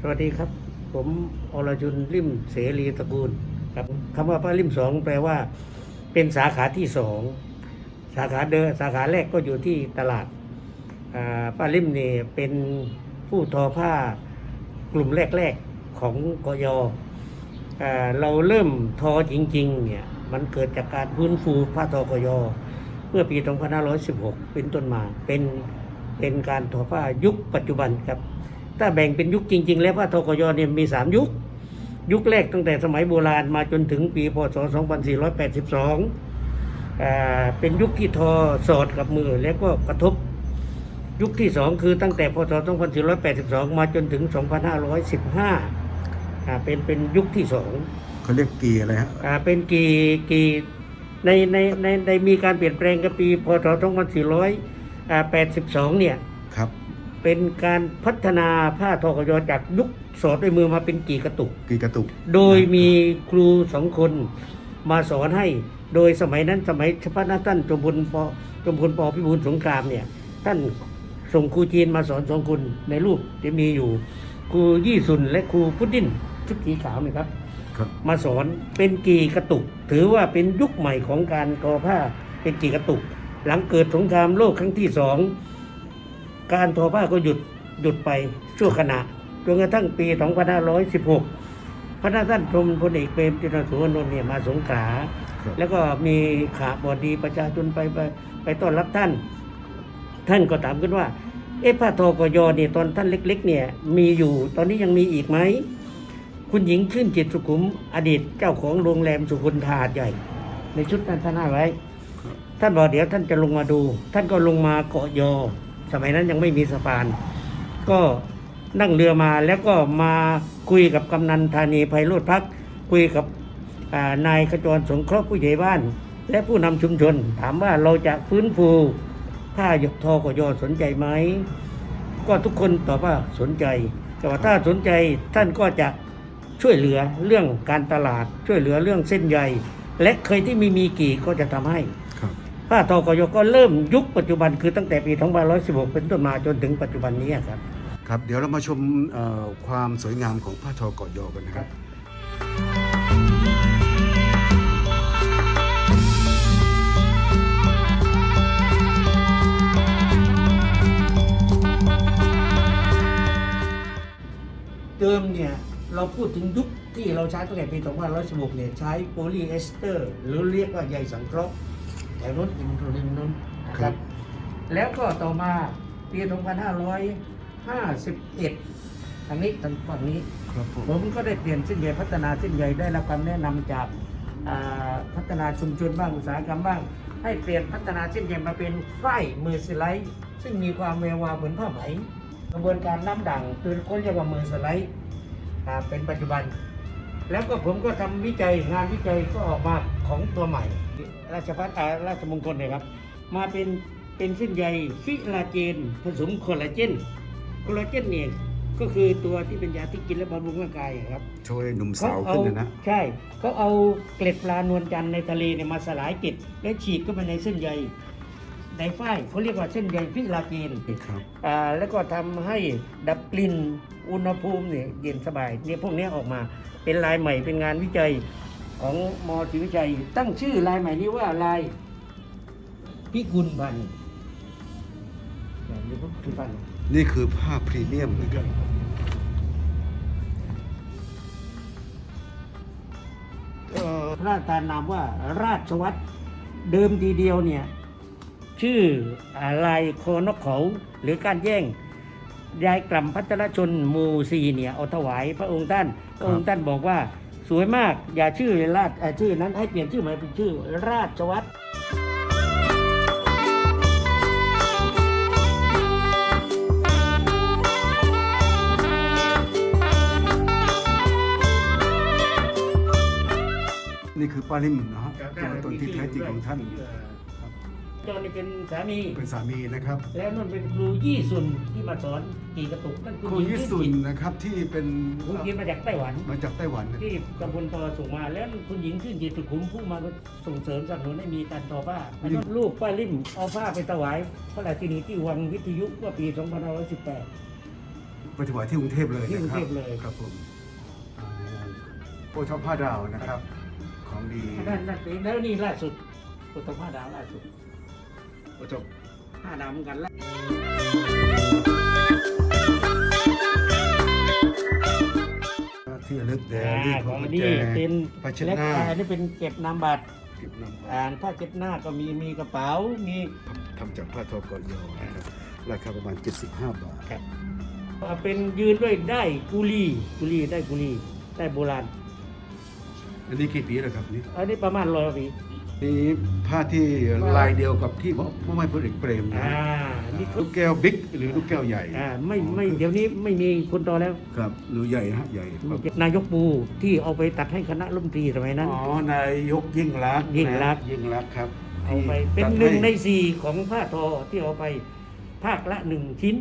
สวัสดีครับ ผมอรชุนริมเสรีตระกูลครับคำว่าป้าริมสองแปลว่า เป็นสาขาที่สองสาขาเดิมสาขาแรกก็อยู่ที่ตลาดป้าริมเนี่ยเป็นผู้ทอผ้ากลุ่มแรกๆของกยอเราเริ่มทอจริงๆเนี่ยมันเกิดจากการฟื้นฟูผ้าทอกยเมื่อปี 2516 เป็นต้นมาเป็น เป็นการทอผ้ายุคปัจจุบันครับ ถ้าแบ่งเป็นยุคจริง ๆ แล้วผ้าทอกยเนี่ยมี 3 ยุค ยุคแรกตั้งแต่สมัยโบราณมาจนถึงปีพศ 2482อ่าเป็นยุคที่ทอสอดกับมือแล้วก็กระทบ ยุคที่ 2 คือตั้งแต่พศ 2482 มาจนถึง 2515อ่าเป็นเป็นยุคที่สองเขาเรียกกีอะไรฮะอ่าเป็นกี่กี่ในในในในมีการเปลี่ยนแปลงกับปีพศ 2482 เนี่ย ครับเป็นการพัฒนาผ้าทอกยจากยุคสอดด้วยมือมาเป็นกี่กระตุก กีกระตุกโดยมีครูสองคนมาสอนให้ โดยสมัยนั้นสมัยเฉพาะหน้าท่านจมพลปจมพลปพิบูลสงครามเนี่ย ท่านส่งครูจีนมาสอนสองคนในรูปจะมีอยู่ครูยี่สุนและครูพุดดิ้นชุดสีขาวนะครับ ครับมาสอนเป็นกี่กระตุก ถือว่าเป็นยุคใหม่ของการทอผ้าเป็นกี่กระตุก หลังเกิดสงครามโลกครั้งที่สองการทอผ้าก็หยุดหยุดไปชั่วขณะจนกระทั่งปี 2516 พระท่านชมพลเอกเปรมตินสุวรรณนท์เนี่ยมาสงขลาครับแล้วก็มีขาบอดีประชาชนไปไปไปต้อนรับท่าน ท่านก็ถามขึ้นว่า เอ๊ะผ้าทอกยเนี่ยตอนท่านเล็ก ๆ เนี่ยมีอยู่ตอนนี้ยังมีอีกไหม คุณหญิงชื่นจิตสุขุมอดีตเจ้าของโรงแรมสุขุนทาหาดใหญ่ ในชุดนั้นท่านให้ไว้ ท่านบอกเดี๋ยวท่านจะลงมาดู ท่านก็ลงมาเกาะยอ สมัยนั้นยังไม่มีสะพาน ก็นั่งเรือมาแล้วก็มาคุยกับกำนันธานีไพโรธพัก คุยกับนายขจรสงเคราะห์ผู้ใหญ่บ้าน และผู้นำชุมชน ถามว่าเราจะฟื้นฟูผ้าหยกทอกยอสนใจไหม ก็ทุกคนตอบว่าสนใจ แต่ว่าถ้าสนใจท่านก็จะช่วยเหลือเรื่องการตลาด ช่วยเหลือเรื่องเส้นใย และเคยที่มีมีกี่ก็จะทำให้ ผ้าทอกยก็เริ่มยุคปัจจุบันคือตั้งแต่ปี 2516 เป็นต้นมาจนถึงปัจจุบันนี้ครับ ครับ เดี๋ยวเรามาชมเอ่อความสวยงามของผ้าทอเกาะยอกันนะครับเดิมเนี่ยเราพูดถึงยุคที่เราใช้ตั้งแต่ปี 2516 เนี่ยใช้โพลีเอสเตอร์ หรือเรียกว่าใยสังเคราะห์ แถวนู้นอินทรินนู้นนะคครัรับ บ แล้วก็ต่อมาปี 2551 ทางนี้ทางฝั่งนี้ ครับผม ผมก็ได้เปลี่ยนเส้นใยพัฒนาเส้นใยได้รับคำแนะนำจากอ่าพัฒนาชุมชนบ้างอุตสาหกรรมบ้าง ให้เปลี่ยนพัฒนาเส้นใยมาเป็นฝ้ายมือสไลด์ ซึ่งมีความแวววาวเหมือนผ้าไหม กระบวนการน้ำด่างคือเขาเรียกว่ามือสไลด์อ่าเป็นปัจจุบัน แล้วก็ผมก็ทำวิจัยงานวิจัยก็ออกมาของตัวใหม่ ราชพัฒอ่าราชมงคลเนี่ยครับ มาเป็นเป็นเส้นใยฟิลาเจน ผสมคอลลาเจนคอลลาเจนเนี่ยก็คือตัวที่เป็นยาที่กินแล้วบำรุงร่างกายอะครับ ช่วยหนุ่มเขาสาวเอาขึ้นนะนะ ใช่เขาเอาเกล็ดปลานวลจันทร์ในทะเลเนี่ยมาสลายเกล็ดแล้วฉีดเข้าไปในเส้นใย ในฝ้ายเขาเรียกว่าเส้นใยฟิลาเจนครับอ่าแล้วก็ทำให้ดับกลิ่นอุณหภูมิเนี่ยเย็นสบายเนี่ยพวกเนี้ยออกมาเป็นลายใหม่เป็นงานวิจัยของมศรีวิชัย ตั้งชื่อลายใหม่นี้ว่าลายพิกุลพันธ์แบบนี้พิกุลพันธ์นี่คือผ้าพรีเมียมนะครับเอ่อพระราชทานนามว่าราชวัตรเดิมทีเดียวเนี่ย ชื่ออาลายโคนกเขาหรือการแย่งยายกล่ำพัฒนชนหมูซีเนี่ยเอาถวายพระองค์ท่านพระองค์ท่านบอกว่าสวยมากอย่าชื่อราชเอ่อชื่อนั้นให้เปลี่ยนชื่อใหม่เป็นชื่อราชวัตรนี่คือปาริมนะฮะตัวตนที่แท้จริงของท่าน จอนี่เป็นสามี เป็นสามีนะครับแล้วนั่นเป็นครูยี่สุนที่มาสอนตีกระตุกนั่นครูหญิงยิสุนนะครับที่เป็นครูยินมาจากไต้หวันมาจากไต้หวันนะที่กำพลปอส่งมาแล้วคุณหญิงชื่นจิตสุขุมผู้มาส่งเสริมสนับสนุนให้มีการทอผ้าลูกป้าลิ่มเอาผ้าไปถวายพระราชินีที่วังวิทยุเมื่อปี 2518ไปถวายที่กรุงเทพเลยที่กรุงนะคเทรับพเลยครับผมโอทอผ้าดาวนะครับ ของดีนั่นนั่นเองแล้วนี่ล่าสุดตัวตผ้าดาวล่าสุด โอทอผ้าดาวเหมือนกันละที่ระลึกแด่อ่ารีดขขอองงอันกุญนี้แจเป็นผ้าเช็ดเล็กหน้าอันนี้เป็นเก็บนามบัตรเก็บน้ำอ่าผ้าเช็ดหน้าก็มีมีกระเป๋ามีทำจากผ้าทอกอยอนะครับราคาประมาณ 75 บาท ครับอ่าเป็นยืนด้วยได้กุลีกุลีได้กุลีได้โบราณ อันนี้กี่ปีแล้วครับนี่อันนี้ประมาณร้อยปี นี่ผ้าที่ลายเดียวกับที่พ่อแม่พลเอกเปรมนะอ่านี่คืลูอกแก้วบิ๊กหรือลูกแก้วใหญ่อ่าไม่ไม่เดี๋ยวนี้ไม่มีคนต่อแล้ว ครับหรือใหญ่ฮะใหญ่ครับนายกปูที่เอาไปตัดให้คณะรัฐมนตรีสมัยนั้น อ๋อนายกยิ่งรักษณ์ยิ่งรักษณ์ นะยิ่งรักษณ์ครับเอาไปที่เป็นตัดหนึ่งในให้สี่ของผ้าทอที่เอาไปภาคละหนึ่งชิ้น